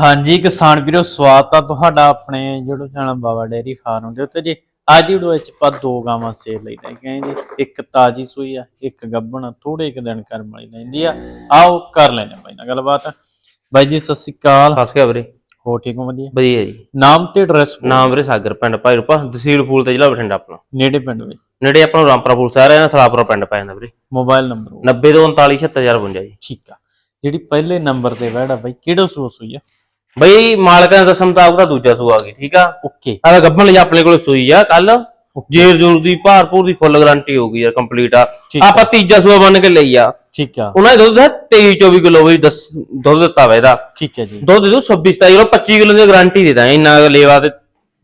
ਹਾਂਜੀ ਕਿਸਾਨ ਵੀਰੋ ਸਵਾਗਤ ਆ ਤੁਹਾਡਾ ਆਪਣੇ YouTube channel Baba dairy farm ਦੇ ਉੱਤੇ ਜੀ। ਅੱਜ ਦੀ ਵੀਡੀਓ ਵਿੱਚ ਆਪਾਂ ਦੋ ਗਾਵਾਂ ਸੇਲ ਲਈ ਲੈ ਕੇ ਆਏ ਜੀ। ਇੱਕ ਤਾਜੀ ਸੂਈ ਆ ਇੱਕ ਗੱਭਣ ਥੋੜੇ ਇੱਕ ਦਿਨ ਕਰਮ ਵਾਲੀ ਲੈਂਦੀ ਆ। ਆਓ ਕਰ ਲੈਣੇ ਬਾਈ ਨਾਲ ਗੱਲਬਾਤ। ਬਾਈ ਜੀ ਸਤਿ ਸ਼੍ਰੀ ਅਕਾਲ। ਸਤਿ ਸ਼੍ਰੀ ਅਕਾਲ ਵੀਰੇ। ਹੋ ਠੀਕ ਹੋ ਵਧੀਆ? ਵਧੀਆ ਜੀ। ਨਾਮ ਤੇ ਐਡਰੈਸ ਨਾਮ ਵੀਰੇ ਸਾਗਰ ਪਿੰਡ ਭਾਈ ਰੂਪਾ ਤਹਿਸੀਲ ਫੂਲ ਤੇ ਜ਼ਿਲ੍ਹਾ ਬਠਿੰਡਾ ਆਪਣਾ। ਨੇੜੇ ਪਿੰਡ ਵਿੱਚ? ਨੇੜੇ ਆਪਾਂ ਨੂੰ ਰਾਮਪੁਰਾ ਫੂਲ ਸ਼ਹਿਰ ਹੈ ਸਲਾਪੁਰਾ ਪਿੰਡ ਪੈ ਜਾਂਦਾ ਵੀਰੇ। ਮੋਬਾਈਲ ਨੰਬਰ 90 ਤੋਂ 39 76052 ਜੀ। ਠੀਕ ਆ। ਜਿਹੜੀ ਪਹਿਲੇ ਨੰਬਰ ਤੇ ਵੜਾ ਬਾਈ ਕਿਹੜਾ ਸੂਆ ਸੂਈ ਆ? ਬਈ ਮਾਲਕਾਂ ਦਾ ਮੁਤਾਬਕ ਦਾ ਦੂਜਾ ਸੂ ਆ ਗਈ ਠੀਕ ਆ? ਓਕੇ। ਆਹ ਗੱਭਣ ਲਈ ਆਪਣੇ ਕੋਲ ਸੂਈ ਆ ਕੱਲ। ਜੇਰ ਜੂਰ ਦੀ ਭਾਰਪੂਰ ਦੀ ਫੁੱਲ ਗਾਰੰਟੀ ਹੋ ਗਈ ਯਾਰ ਕੰਪਲੀਟ ਆ। ਠੀਕ ਆ। ਆਪਾਂ ਤੀਜਾ ਸੂਆ ਬੰਨ ਕੇ ਲਈ ਆ। ਠੀਕ ਆ। ਉਹਨਾਂ ਦੇ ਦੁੱਧ ਹੈ 23 24 ਕਿਲੋ ਵੀ ਦਸ ਦੁੱਧ ਦਿੱਤਾ ਵਾ ਇਹਦਾ। ਠੀਕ ਹੈ ਜੀ। ਦੁੱਧ ਦੇ ਦੂ 26 27 ਕਿਲੋ 25 ਕਿਲੋ ਦੀ ਗਾਰੰਟੀ ਦੇ ਦਾਂ ਇੰਨਾ ਲੇਵਾ ਤੇ।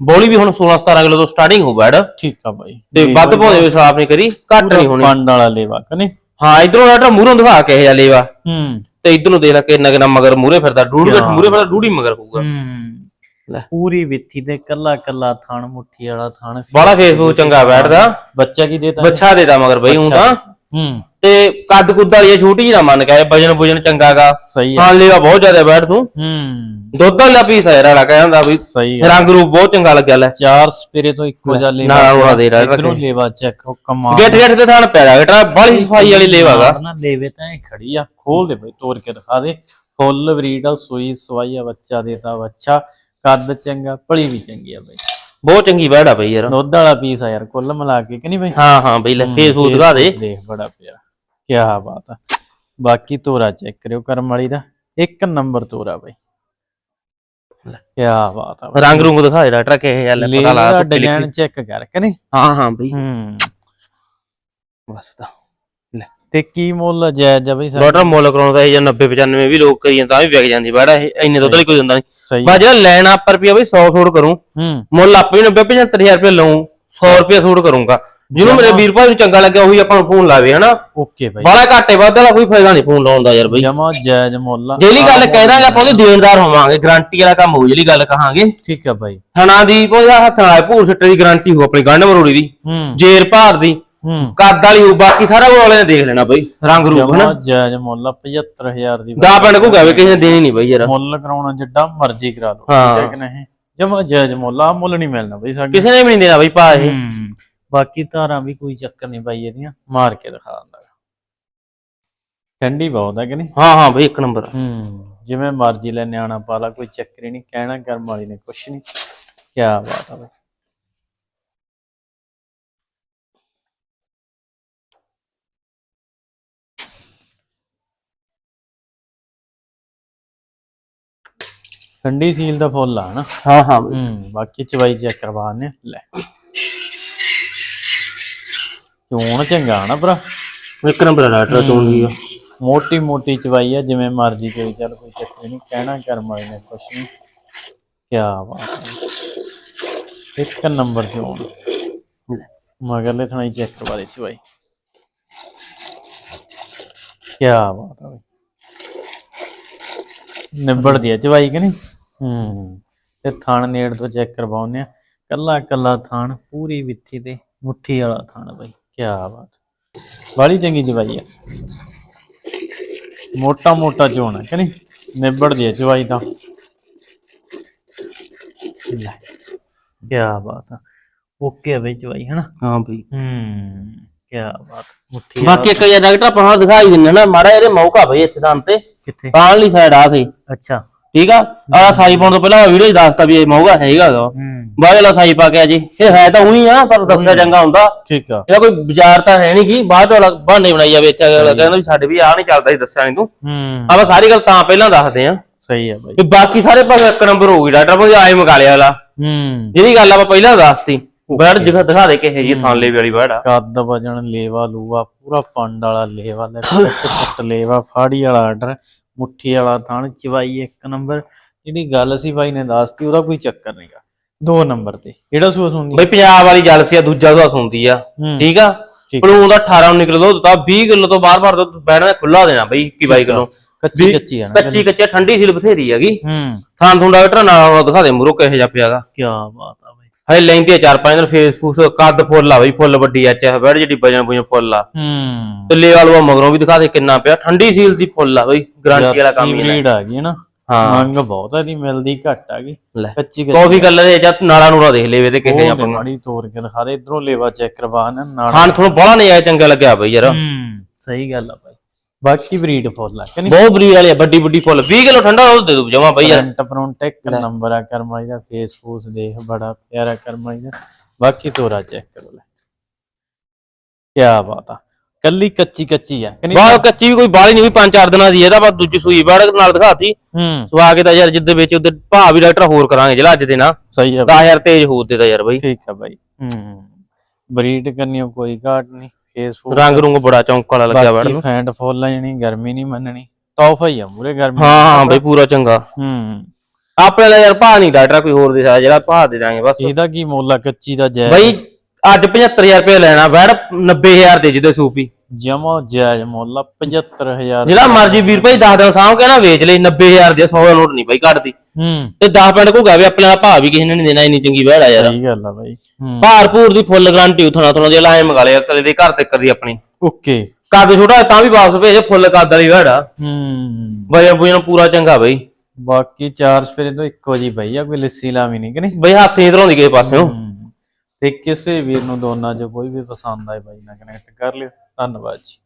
ਬੋਲੀ ਵੀ ਹੁਣ 16 17 ਕਿਲੋ ਤੋਂ ਸਟਾਰਟਿੰਗ ਹੋ ਬੈਡ ਠੀਕ ਆ ਬਾਈ। ਤੇ ਵੱਧ ਭੋਜੇ ਵੀ ਸਾਫ਼ ਨਹੀਂ ਕਰੀ ਘੱਟ ਨਹੀਂ ਹੋਣੀ। ਪੰਡ ਵਾਲਾ ਲੇਵਾ ਕਨੇ ਹਾਂ ਇਧਰੋਂ ਆਟਾ ਮੂਹਰੋਂ ਦਿਖਾ ਕੇ ਇਹ ਲੇਵਾ। ਹੂੰ। ਤੇ ਇਧਰ ਨੂੰ ਦੇਖ ਲੈ ਕਿੰਨਾ ਕਿੰਨਾ ਮਗਰ ਮੂਰੇ ਫਿਰਦਾ ਡੂੜ ਘੱਟ ਮੂਰੇ ਫਿਰਦਾ ਡੂੜੀ ਮਗਰ ਹੋਊਗਾ। ਲੈ। ਪੂਰੀ ਵਿੱਥੀ ਤੇ ਕੱਲਾ ਕੱਲਾ ਥਣ ਮੁੱਠੀ ਵਾਲਾ ਥਣ। ਬੜਾ ਫੇਸਬੁੱਕ ਚੰਗਾ ਬੈਠਦਾ। ਬੱਚਾ ਕੀ ਦੇਤਾ? ਬੱਚਾ ਦੇਦਾ ਮਗਰ ਬਈ ਹੂੰ ਤਾਂ। ਹੂੰ। ਤੇ ਕੱਦ ਕੁੱਦ ਵਾਲੀ ਇਹ ਛੋਟੀ ਜਿਹੀ ਨਾ ਮੰਨ ਕੇ ਵਜਨ ਵਜਨ ਚੰਗਾਗਾ ਸਹੀ ਹੈ। ਹਾਂ ਲੇਵਾ ਬਹੁਤ ਜ਼ਿਆਦਾ ਬੈਠ ਤੂੰ। ਹੂੰ। ਦੁੱਧ ਵਾਲਾ ਪੀਸ ਹੈ ਰਾਲਾ ਕਹਿੰਦਾ ਵੀ। ਸਹੀ ਹੈ। ਰੰਗ ਰੂਪ ਬਹੁਤ ਚੰਗਾ ਲੱਗਿਆ ਲੈ। ਚਾਰ ਸਪੇਰੇ ਤੋਂ ਇੱਕੋ ਜਿਹਾ ਲੇਵਾ ਨਾ, ਉਹਨਾਂ ਦੇ ਨਾਲ ਇਧਰੋਂ। ਲੇਵਾ ਚੈੱਕ ਕਮਾਲ ਗੇਟ ਗੇਟ ਤੇ ਥਾਣ ਪੈਦਾ ਗੇਟਾ ਬੜੀ ਸਫ਼ਾਈ ਵਾਲੀ ਲੇਵਾਗਾ ਨਾ ਲੇਵੇ ਤਾਂ ਇਹ ਖੜੀ ਆ ਖੋਲ ਦੇ ਬਈ ਤੋੜ ਕੇ ਦਿਖਾ ਦੇ। ਫੁੱਲ ਬਰੀਡ ਆ ਸੂਈ ਸਵਾਈ ਆ ਬੱਚਾ ਦੇਤਾ ਬੱਚਾ। ਕੱਦ ਚੰਗਾ ਭਲੀ ਵੀ ਚੰਗੀ ਆ ਬਈ। ਬਹੁਤ ਚੰਗੀ ਬੈਠ ਆ ਬਈ ਯਾਰ। ਦੁੱਧ ਵਾਲਾ ਪੀਸ ਆ ਯਾਰ ਕੁੱਲ ਮਿਲਾ ਕੇ ਕਿ ਨਹੀਂ ਬਈ? ਹਾਂ ਹਾਂ ਬਈ ਲੈ ਫੇਸਬੁੱਕ ਦਿਖਾ ਦੇ। ਦੇਖ ਬੜਾ ਪਿਆ। ਕੀ ਬਾਤ ਆ। ਬਾਕੀ ਤੋਰਾ ਚੈੱਕ ਕਰਿਓ ਕਰਮ ਵਾਲੀ ਦਾ। ਇੱਕ ਨੰਬਰ ਤੋਰਾ ਬਈ। ਕੀ ਬਾਤ ਆ ਰੰਗ ਰੂੰਗ ਦਿਖਾ ਦੇ ਡਾਕਟਰ ਗੱਲ ਲੈ ਪਤਾ ਲਾ ਤੂੰ। ਡਿਜ਼ਾਈਨ ਚੈੱਕ ਕਰ ਕਿ ਨਹੀਂ ਹਾਂ ਹਾਂ ਬਈ। ਹੂੰ। ਬਸ ਤਾਂ। ਲੈ। ਤੇ ਕੀ ਮੁੱਲ ਜਾਇਜ਼ ਆ ਬਈ ਸਰ ਡਾਕਟਰ ਮੁੱਲ ਕਰਾਉਣ ਦਾ ਇਹ ਜਾਂ 90 95 ਵੀ ਲੋਕ ਕਰੀ ਤਾਂ ਵੀ ਵਿਕ ਜਾਂਦੀ। ਬੜਾ ਇਹ ਇੰਨੇ ਦੁੱਧ ਲਈ ਕੋਈ ਦਿੰਦਾ ਨਹੀਂ ਬਾ ਜਿਹੜਾ ਲੈਣਾ ਪਰ ਰੁਪਿਆ ਬਈ 100 ਛੋੜ ਕਰੂੰ। ਮੁੱਲ ਆਪੇ 90 75000 ਰੁਪਏ ਲਵਾਂ 100 ਰੁਪਏ ਛੋੜ ਕਰੂੰਗਾ। ਜਿਹਨੂੰ ਮੇਰੇ ਵੀਰ ਭਾਈ ਨੂੰ ਚੰਗਾ ਲੱਗਿਆ ਉਹੀ ਆਪਾਂ ਨੂੰ ਫੋਨ ਲਾਵੇ ਹਨਾ? ਓਕੇ ਬਈ। ਬਾਲਾ ਘਾਟੇ ਵਾਧੇ ਦਾ ਕੋਈ ਫਾਇਦਾ ਨਹੀਂ ਫੋਨ ਲਾਉਣ ਦਾ ਯਾਰ ਬਈ। ਜਮਾ ਜਾਇਜ਼ ਮੁੱਲ ਆ। ਜਿਹੜੀ ਗੱਲ ਕਹਿ ਦਾਂਗੇ ਆਪਾਂ ਉਹਦੇ ਦੇਣਦਾਰ ਹੋਵਾਂਗੇ ਗਾਰੰਟੀ ਵਾਲਾ ਕੰਮ ਹੋਊ ਜਿਹੜੀ ਗੱਲ ਕਹਾਂਗੇ। ਠੀਕ ਆ ਬਾਈ। ਥਣਾ ਦੀ ਉਹਦਾ ਹੱਥ ਨਾਲ ਭੂਰ ਸੱਟੇ ਦੀ ਗਾਰੰਟੀ ਹੋ ਆਪਣੀ ਗੰਢ ਮਰੋੜੀ ਦੀ ਹੂੰ। ਜੇਰ ਭਾਰ ਦੀ ਹੂੰ। ਕੱਦ ਵਾਲੀ ਹੋ ਬਾਕੀ ਸਾਰਾ ਕੋਲ ਵਾਲੇ ਨੇ ਦੇਖ ਲੈਣਾ ਬਈ ਰੰਗ ਰੂਪ ਹਨਾ? ਜਮਾ ਜਾਇਜ਼ ਮੁੱਲ ਆ 75000 ਦੀ ਦਾ ਪਿੰਡ ਕੋ ਗਾਵੇ ਕਿਸੇ ਨੇ ਦੇਣੀ ਨਹੀਂ ਬਈ ਯਾਰ। ਮੁੱਲ ਕਰਾਉਣਾ ਜਿੱਡਾ ਮਰਜ਼ੀ ਕਰਾ ਲਓ ਹਾਂ। ਠੀਕ ਹੈ ਕਿ ਨਹੀਂ? ਜਮਾ ਜਾਇਜ਼ ਮੁੱਲ ਆ ਮੁੱਲ ਨਹੀਂ ਮਿਲਣਾ ਬਈ ਸਾਡੇ ਕਿਸੇ ਨੇ ਵੀ ਨਹੀਂ ਦੇਣਾ ਬਈ ਭਾ ਇਹ। ਹੂੰ। ਬਾਕੀ ਧਾਰਾਂ ਵੀ ਕੋਈ ਚੱਕਰ ਨਹੀਂ ਬਾਈ ਇਹਦੀਆਂ ਮਾਰ ਕੇ ਦਿਖਾ ਦਿੰਦਾ ਠੰਡੀ ਬਹੁਤ ਹੈ ਕਿ ਨਹੀਂ? ਹਾਂ ਹਾਂ ਬਈ ਇੱਕ ਨੰਬਰ। ਹੂੰ ਜਿਵੇਂ ਮਰਜ਼ੀ ਲੈ ਨਿਆਣਾ ਪਾਲਾ ਕੋਈ ਚੱਕਰ ਹੀ ਨਹੀਂ ਕਹਿਣਾ ਕਰਮ ਵਾਲੀ ਨੇ ਕੁਛ ਨਹੀਂ। ਕੀ ਬਾਤ ਬਈ। ਠੰਡੀ ਸੀਲ ਦਾ ਫੁੱਲ ਆ ਨਾ। ਹਾਂ ਹਾਂ ਹੂੰ ਬਾਕੀ ਚਵਾਈ ਚੈੱਕ ਕਰਵਾਣੇ ਲੈ। ਚੋਣ ਚੰਗਾ ਨਾ ਭਰਾ। ਇੱਕ ਨੰਬਰ ਡਾਕਟਰ ਚੋਣ ਦੀ ਆ ਮੋਟੀ ਮੋਟੀ ਚਵਾਈ ਆ ਜਿਵੇਂ ਮਰਜ਼ੀ ਕੋਈ ਚੱਲ ਕੋਈ ਚੱਕਰ ਨਹੀਂ ਕਹਿਣਾ ਕਰਮ ਵਾਲੇ ਨੇ ਕੁਛ ਨਹੀਂ ਕੀ ਬਾਤ ਹੈ। ਇੱਕ ਨੰਬਰ ਚੋਣ। ਮਗਰਲੇ ਥਾਣੀ ਚੈੱਕ ਕਰਵਾ ਦੇ ਚਵਾਈ। ਕੀ ਬਾਤ ਹੈ ਬਈ। ਨਿਬੜਦੀ ਆ ਚਵਾਈ ਕਿ ਨਹੀਂ? ਹੂੰ। ਤੇ ਥਣ ਨੇੜ ਤੋਂ ਚੈੱਕ ਕਰਵਾਉਂਦੇ ਆ। ਕੱਲਾ ਕੱਲਾ ਥਣ ਪੂਰੀ ਵਿੱਥੀ ਤੇ ਮੁੱਠੀ ਵਾਲਾ ਥਣ ਬਈ। ਕੀ ਬਾਤ। ਬਾਲੀ ਚੰਗੀ ਚਵਾਈ ਆ। ਮੋਟਾ ਮੋਟਾ ਚੋਣ ਹੈ ਕਿ ਨਹੀਂ? ਨਿਬੜਦੀ ਆ ਚਵਾਈ ਤਾਂ। ਲੈ ਕੀ ਬਾਤ ਆ। ਓਕੇ ਆ ਬਈ ਚਵਾਈ ਹੈਨਾ? ਹਾਂ ਬਈ। ਹੂੰ ਕੀ ਬਾਤ। ਮੁੱਠੀ ਬਾਕੀ ਇੱਕ ਯਾਰ ਡਾਕਟਰ ਆਪਾਂ ਦਿਖਾਈ ਦਿੰਨੇ ਨਾ ਮਾੜਾ ਇਹਦੇ ਮੌਕਾ ਬਈ ਇੱਥੇ ਤਾਂ ਤੇ ਕਿੱਥੇ? ਲਈ ਸਾਈਡ ਆ ਸੀ। ਅੱਛਾ। ਠੀਕ ਆ? ਆ ਸਾਈ ਪਾਉਣ ਤੋਂ ਪਹਿਲਾਂ ਵੀਡੀਓ 'ਚ ਦੱਸਤਾ ਵੀ ਇਹ ਮੌਕਾ ਹੈਗਾ ਗਾ। ਹੂੰ। ਬਾਅਦ ਵਾਲਾ ਸਾਈ ਪਾ ਕੇ ਆ ਜੀ। ਇਹ ਹੈ ਤਾਂ ਉਹੀ ਆ ਪਰ ਦੱਸਿਆ ਚੰਗਾ ਹੁੰਦਾ। ਠੀਕ ਆ। ਇਹਦਾ ਕੋਈ ਵਿਚਾਰ ਤਾਂ ਹੈ ਨਹੀਂ ਕੀ ਬਾਅਦ ਵਾਲਾ ਬਹਾਨੇ ਬਣਾਈ ਜਾਵੇ ਇੱਥੇ। ਅਗਲਾ ਕਹਿੰਦਾ ਵੀ ਸਾਡੇ ਵੀ ਆ ਨਹੀਂ ਚੱਲਦਾ ਸੀ ਦੱਸਿਆ ਨਹੀਂ ਤੂੰ। ਹੂੰ। ਆਪਾਂ ਸਾਰੀ ਗੱਲ ਤਾਂ ਪਹਿਲਾਂ ਦੱਸਦੇ ਆ। ਸਹੀ ਆ ਬਾਈ। ਵੀ ਬਾਕੀ ਸਾਰੇ ਭਾਵੇਂ ਇੱਕ ਨੰਬਰ ਹੋਊਗੀ ਡਾਕਟਰ ਭਾਵੇਂ ਆਏ ਮਗਾ ਲਿਆ ਵਾਲਾ। ਹੂੰ। ਜਿਹੜੀ ਗੱਲ ਆਪਾਂ ਪਹਿਲਾਂ ਦੱਸਤੀ। ਬੈਡ ਦਿਖਾ ਦਿਖਾ ਦੇ ਕਿਹੇ ਜੀ ਥਾਂਲੇ ਵਾਲੀ ਬੈਡ ਆ ਕੱਦ ਵਜਣ ਲੇਵਾ ਲੂਵਾ ਪੂਰਾ ਪੰਡ ਵਾਲਾ ਲੇਵਾ ਲੈ ਟੁੱਟ ਲੇਵਾ ਫਾੜੀ ਵਾਲਾ ਆਰਡਰ ਮੁੱਠੀ ਵਾਲਾ ਥਣ ਚਵਾਈ ਇੱਕ ਨੰਬਰ। ਜਿਹੜੀ ਗੱਲ ਸੀ ਬਾਈ ਨੇ ਦੱਸਤੀ ਉਹਦਾ ਕੋਈ ਚੱਕਰ ਨਹੀਂਗਾ ਦੋ ਨੰਬਰ ਤੇ। ਕਿਹੜਾ ਸੂਸ ਹੁੰਦੀ ਬਈ ਪੰਜਾਬ ਵਾਲੀ ਜਲ ਸੀ ਆ ਦੂਜਾ ਉਹਦਾ ਸੁਣਦੀ ਆ। ਠੀਕ ਆ। ਪਲੂਨ ਦਾ 18 19 ਕਿਲੋ ਦੁੱਧ ਦਿੱਤਾ 20 ਕਿਲੋ ਤੋਂ ਬਾਰ-ਬਾਰ ਦੁੱਧ ਬੈਣਾ ਖੁੱਲਾ ਦੇਣਾ ਬਈ 21 22 ਕਿਲੋ। ਕੱਚੀ ਕੱਚੀ ਆ ਨਾ। ਕੱਚੀ ਕੱਚੀ ਠੰਡੀ ਸੀਲ ਬਥੇਰੀ ਹੈਗੀ। ਹੂੰ। ਥਾਂ ਥੁੰ ਡਾਕਟਰ ਨਾਲ ਦਿਖਾ ਦੇ ਮੂਰੋ ਕਿਹੇ ਜਾ ਪਿਆਗਾ ਕੀ ਬਾਤ ਹਜੇ ਲੈਂਦੇ ਆ ਚਾਰ ਪੰਜ ਦਿਨ ਫੇਸਬੁੱਕ ਕੱਦ ਫੁੱਲ ਆ ਬਈ ਫੁੱਲ ਵੱਡੀ ਐਚ ਐਫ ਬੈਡ ਜਿਹੜੀ ਵਜਨ ਵਜਨ ਫੁੱਲ ਆ। ਹੂੰ। ਤੇ ਲੈ ਵਾਲਵਾ ਮਗਰੋਂ ਵੀ ਦਿਖਾ ਦੇ ਕਿੰਨਾ ਪਿਆ ਠੰਡੀ ਸੀਲ ਦੀ ਫੁੱਲ ਆ ਬਈ ਗਾਰੰਟੀ ਵਾਲਾ ਕੰਮ ਹੀ ਹੈ ਆ ਗਈ ਨਾ। ਹਾਂ। ਮੰਗ ਬਹੁਤ ਹੈ ਦੀ ਮਿਲਦੀ ਘੱਟ ਆ ਗਈ। ਕੱਚੀ ਕਾਫੀ ਕਲਰ ਦੇ ਜਾਂ ਨਾਲਾ ਨੂੜਾ ਦੇਖ ਲੈਵੇ ਤੇ ਕਿਹੇ ਆਪਾਂ ਮਾੜੀ ਤੋੜ ਕੇ ਦਿਖਾ ਦੇ ਇਧਰੋਂ ਲੇਵਾ ਚੈੱਕ ਕਰਵਾ ਨਾ ਨਾਲ ਖਾਣ ਤੁਹਾਨੂੰ ਬੜਾ ਨਹੀਂ ਆਇਆ ਚੰਗਾ ਲੱਗਿਆ ਬਈ ਯਾਰ। ਹੂੰ ਸਹੀ ਗੱਲ ਆ ਬਾਈ। ਬਾਕੀ ਬਰੀਡ ਫੁੱਲ ਆ ਕਿ ਨਹੀਂ? ਬਹੁਤ ਬਰੀਡ ਵਾਲੀ ਆ ਵੱਡੀ ਵੱਡੀ ਫੁੱਲ। 20 ਕਿਲੋ ਠੰਡਾ ਦੁੱਧ ਦੇ ਦੂ ਜਮਾ ਬਈ ਯਾਰ। ਫਰੰਟ ਫਰੰਟ ਇੱਕ ਨੰਬਰ ਆ ਕਰਮਾਈ ਦਾ ਫੇਸ ਫੂਸ ਦੇਖ ਬੜਾ ਪਿਆਰਾ ਕਰਮਾਈ ਦਾ। ਬਾਕੀ ਤੋਰਾ ਚੈੱਕ ਕਰੋ ਲੈ। ਕੀ ਬਾਤ ਆ। ਕੱਲੀ ਕੱਚੀ ਕੱਚੀ ਆ ਕਿ ਨਹੀਂ? ਬਾਹਰ ਕੱਚੀ ਵੀ ਕੋਈ ਬਾਹਲੀ ਨਹੀਂ ਪੰਜ ਚਾਰ ਦਿਨਾਂ ਦੀ ਇਹਦਾ ਬਸ ਦੂਜੀ ਸੂਈ ਬਾੜ ਨਾਲ ਦਿਖਾਤੀ। ਹੂੰ। ਸਵਾ ਕੇ ਤਾਂ ਯਾਰ ਜਿੱਦੇ ਵਿੱਚ ਉਹਦੇ ਭਾਅ ਵੀ ਡਾਕਟਰ ਹੋਰ ਕਰਾਂਗੇ ਜਿਹੜਾ ਅੱਜ ਦੇ ਨਾ। ਸਹੀ ਆ ਬਾਈ, 10000 ਤੇਜ ਹੋਰ ਦੇ ਦਾ ਯਾਰ ਬਈ। ਠੀਕ ਆ ਬਾਈ। ਹੂੰ। ਬਰੀਡ ਕਰਨੀ ਕੋਈ ਘਾਟ ਨਹੀਂ। ਫੇਸ ਫੂਸ ਰੰਗ ਰੁੰਗ ਬੜਾ ਚੌਂਕ ਵਾਲਾ ਲੱਗਿਆ ਬੜ ਬਾਕੀ ਫੈਂਟ ਫੁੱਲ ਆ ਜਣੀ ਗਰਮੀ ਨਹੀਂ ਮੰਨਣੀ। ਤੋਹਫਾ ਹੀ ਆ ਮੂਰੇ ਗਰਮੀ ਹਾਂ ਹਾਂ ਬਈ ਪੂਰਾ ਚੰਗਾ। ਹੂੰ। ਆਪਣੇ ਦਾ ਯਾਰ ਭਾਅ ਨਹੀਂ ਡਾਕਟਰ ਕੋਈ ਹੋਰ ਦੇ ਸਕਦਾ ਜਿਹੜਾ ਭਾਅ ਦੇ ਦਾਂਗੇ ਬਸ। ਇਹਦਾ ਕੀ ਮੁੱਲ ਆ ਕੱਚੀ ਦਾ ਜੈ ਬਈ ਅੱਜ 75000 ਰੁਪਏ ਲੈਣਾ ਵੈੜ 90000 ਦੇ ਜਿਹਦੇ ਸੂਪੀ ਜਮਾ ਜਾਇਜ਼ ਮੁੱਲ ਆ 75000 ਜਿਹੜਾ ਮਰਜ਼ੀ ਵੀਰ ਭਾਈ 10 ਦਿਨ ਸਾਂਭ ਕੇ ਨਾ ਵੇਚ ਲਈ 90000 ਦੇ 100 ਦਾ ਨੋਟ ਨਹੀਂ ਬਈ ਘਟਦੀ ਹੂੰ। ਤੇ 10 ਪਿੰਡ ਕੋ ਗਾਵੇ ਆਪਣੇ ਦਾ ਭਾਅ ਵੀ ਕਿਸੇ ਨੇ ਨਹੀਂ ਦੇਣਾ ਇੰਨੀ ਚੰਗੀ ਵੈੜ ਆ ਯਾਰ। ਸਹੀ ਗੱਲ ਆ ਬਾਈ। ਹੂੰ। ਭਾਰਪੂਰ ਦੀ ਫੁੱਲ ਗਾਰੰਟੀ ਉਥੋਂ ਉਥੋਂ ਦੀ ਲਾਇਨ ਮੰਗਾ ਲਿਆ ਕਲੇ ਦੇ ਘਰ ਤੇ ਕਰੀ ਆਪਣੀ। ਓਕੇ। ਕੱਦ ਛੋਟਾ ਤਾਂ ਵੀ ਵਾਪਸ ਭੇਜੇ ਫੁੱਲ ਕੱਦ ਵਾਲੀ ਵੈੜ ਆ। ਹੂੰ। ਵਜਨ ਪੂਰਾ ਚੰਗਾ ਬਈ। ਬਾਕੀ ਚਾਰ ਸਪੇਰੇ ਤੋਂ ਇੱਕੋ ਜੀ ਬਈ ਆ ਕੋਈ ਲੱਸੀ ਲਾਵੀ ਨਹੀਂ ਕਿ ਨਹੀਂ? ਬਈ ਹੱਥ ਨਹੀਂ ਧਰਾਉਂਦੀ ਕਿਸੇ ਪਾਸਿਓਂ। ਤੇ ਕਿਸੇ ਵੀਰ ਨੂੰ ਦੋਨਾਂ ਚੋਂ ਕੋਈ ਵੀ ਪਸੰਦ ਆਏ ਬਾਈ ਨਾਲ ਕਨੈਕਟ ਕਰ ਲਿਓ। ਧੰਨਵਾਦ ਜੀ।